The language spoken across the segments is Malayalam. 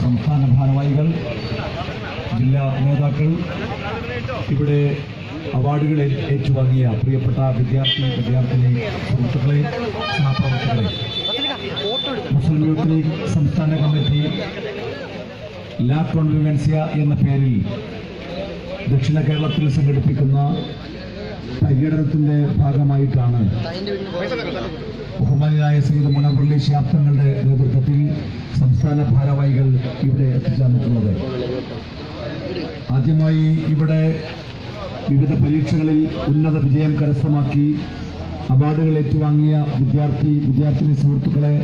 സംസ്ഥാന ഭാരവാഹികൾ ജില്ലാ നേതാക്കൾ ഇവിടെ അവാർഡുകൾ ഏറ്റുവാങ്ങിയ പ്രിയപ്പെട്ട വിദ്യാർത്ഥി വിദ്യാർത്ഥിനി സുഹൃത്തുക്കളെ സഹപ്രവർത്തകരെ. മുസ്ലിം യൂത്ത് ലീഗ് സംസ്ഥാന കമ്മിറ്റി ലാ കോൺവിവൻസിയ എന്ന പേരിൽ ദക്ഷിണ കേരളത്തിൽ സംഘടിപ്പിക്കുന്ന പര്യടനത്തിന്റെ ഭാഗമായിട്ടാണ് ബഹുമാനായ സയ്യിദ് മുനവറുള്ളി ശാസ്ത്രങ്ങളുടെ നേതൃത്വത്തിൽ സംസ്ഥാന ഭാരവാഹികൾ ഇവിടെ എത്തിച്ചേർന്നിട്ടുള്ളത്. ആദ്യമായി ഇവിടെ വിവിധ പരീക്ഷകളിൽ ഉന്നത വിജയം കരസ്ഥമാക്കി അവാർഡുകൾ ഏറ്റുവാങ്ങിയ വിദ്യാർത്ഥി വിദ്യാർത്ഥിനി സുഹൃത്തുക്കളെ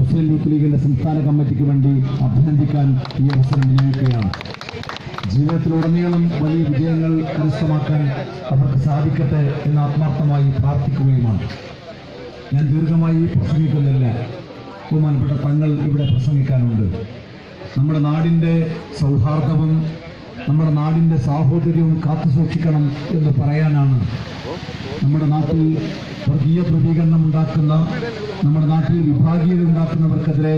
മുസ്ലിം യൂത്ത് ലീഗിന്റെ സംസ്ഥാന കമ്മിറ്റിക്ക് വേണ്ടി അഭിനന്ദിക്കാൻ ഈ അവസരം വിനിയോഗിക്കുകയാണ്. ജീവിതത്തിലുടനീളം വലിയ വിജയങ്ങൾ കരസ്ഥമാക്കാൻ അവർക്ക് സാധിക്കട്ടെ എന്ന് ആത്മാർത്ഥമായി പ്രാർത്ഥിക്കുകയുമാണ്. ഞാൻ ദീർഘമായി പ്രസംഗിക്കുന്നില്ല. ബഹുമാനപ്പെട്ട തങ്ങൾ ഇവിടെ പ്രസംഗിക്കാനുണ്ട്. നമ്മുടെ നാടിന്റെ സൗഹാർദ്ദവും നമ്മുടെ നാടിന്റെ സാഹോദര്യവും കാത്തു സൂക്ഷിക്കണം എന്ന് പറയാനാണ് നമ്മുടെ നാട്ടിൽ വർഗീയ ധ്രുവീകരണം ഉണ്ടാക്കുന്ന നമ്മുടെ നാട്ടിൽ വിഭാഗീയത ഉണ്ടാക്കുന്നവർക്കെതിരെ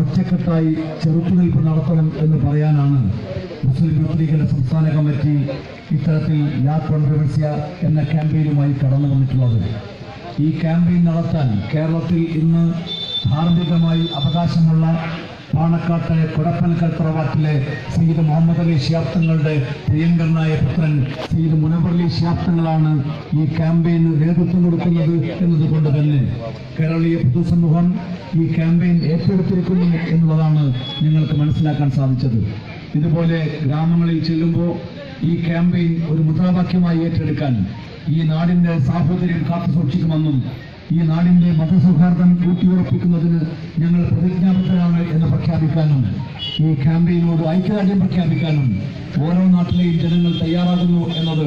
ഒറ്റക്കെട്ടായി ചെറുത്തുനിൽപ്പ് നടത്തണം എന്ന് പറയാനാണ് മുസ്ലിം യൂത്ത് ലീഗിന്റെ സംസ്ഥാന കമ്മിറ്റി ഇത്തരത്തിൽ ലാ കോൺട്രവേഴ്സിയ എന്ന ക്യാമ്പയിനുമായി കടന്നു വന്നിട്ടുള്ളത് ഈ ക്യാമ്പയിൻ നടത്താൻ കേരളത്തിൽ ഇന്ന് ധാർമ്മികമായി അവകാശമുള്ള പാണക്കാട്ടെ കൊടപ്പനക്കൽ തറവാട്ടിലെ സയ്യിദ് മുഹമ്മദ് അലി ശാപ്തങ്ങളുടെ പ്രിയങ്കരനായ പുത്രൻ സയ്യിദ് മുനവറലി ശാപ്തങ്ങളാണ് ഈ ക്യാമ്പയിന് നേതൃത്വം കൊടുക്കുന്നത് എന്നതുകൊണ്ട് തന്നെ കേരളീയ പൊതുസമൂഹം ഈ ക്യാമ്പയിൻ ഏറ്റെടുത്തിരിക്കുന്നു എന്നുള്ളതാണ് ഞങ്ങൾക്ക് മനസ്സിലാക്കാൻ സാധിച്ചത്. ഇതുപോലെ ഗ്രാമങ്ങളിൽ ചെല്ലുമ്പോൾ ഈ ക്യാമ്പയിൻ ഒരു മുദ്രാവാക്യമായി ഏറ്റെടുക്കാൻ ഈ നാടിന്റെ സാഹോദര്യം കാത്തു സൂക്ഷിക്കുമെന്നും ഈ നാടിന്റെ മതസൗഹാർദ്ദം ഊട്ടിയുറപ്പിക്കുന്നതിന് ഞങ്ങൾ പ്രതിജ്ഞാബദ്ധരാണ് എന്ന് പ്രഖ്യാപിക്കാനും ഈ ക്യാമ്പയിനോട് ഐക്യദാർഢ്യം പ്രഖ്യാപിക്കാനും ഓരോ നാട്ടിലെയും ജനങ്ങൾ തയ്യാറാകുന്നു എന്നത്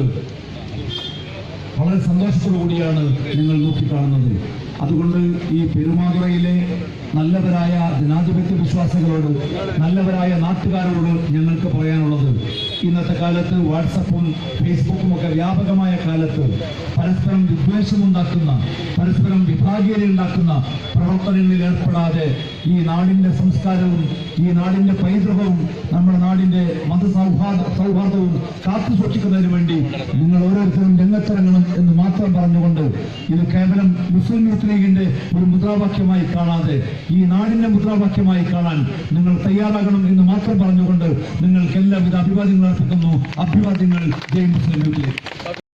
വളരെ സന്തോഷത്തോടു കൂടിയാണ് നിങ്ങൾ നോക്കിക്കാണുന്നത്. അതുകൊണ്ട് ഈ പെരുമാതുറയിലെ നല്ലവരായ ജനാധിപത്യ വിശ്വാസികളോട് നല്ലവരായ നാട്ടുകാരോട് ഞങ്ങൾക്ക് പറയാനുള്ളത്. ഇന്നത്തെ കാലത്ത് വാട്സപ്പും ഫേസ്ബുക്കും ഒക്കെ വ്യാപകമായ കാലത്ത് പരസ്പരം വിദ്വേഷമുണ്ടാക്കുന്ന പരസ്പരം വിഭാഗീയത ഉണ്ടാക്കുന്ന പ്രവർത്തനങ്ങളിൽ ഏർപ്പെടാതെ ഈ നാടിന്റെ സംസ്കാരവും ഈ നാടിന്റെ പൈതൃകവും നമ്മുടെ നാടിന്റെ മതസൗഹാർദ്ദ സൗഹാർദ്ദവും കാത്തു സൂക്ഷിക്കുന്നതിന് വേണ്ടി നിങ്ങൾ ഓരോരുത്തരും രംഗത്തിറങ്ങണം എന്ന് മാത്രം പറഞ്ഞുകൊണ്ട് ഇത് കേവലം മുസ്ലിം യൂത്ത് ലീഗിന്റെ ഒരു മുദ്രാവാക്യമായി കാണാതെ ഈ നാടിന്റെ മുദ്രാവാക്യമായി കാണാൻ നിങ്ങൾ തയ്യാറാകണം എന്ന് മാത്രം പറഞ്ഞുകൊണ്ട് നിങ്ങൾക്ക് എല്ലാവിധ അഭിവാദ്യങ്ങൾ അർപ്പിക്കുന്നു. അഭിവാദ്യങ്ങൾ ജയ് മുസ്ലിം യൂത്ത് ലീഗ്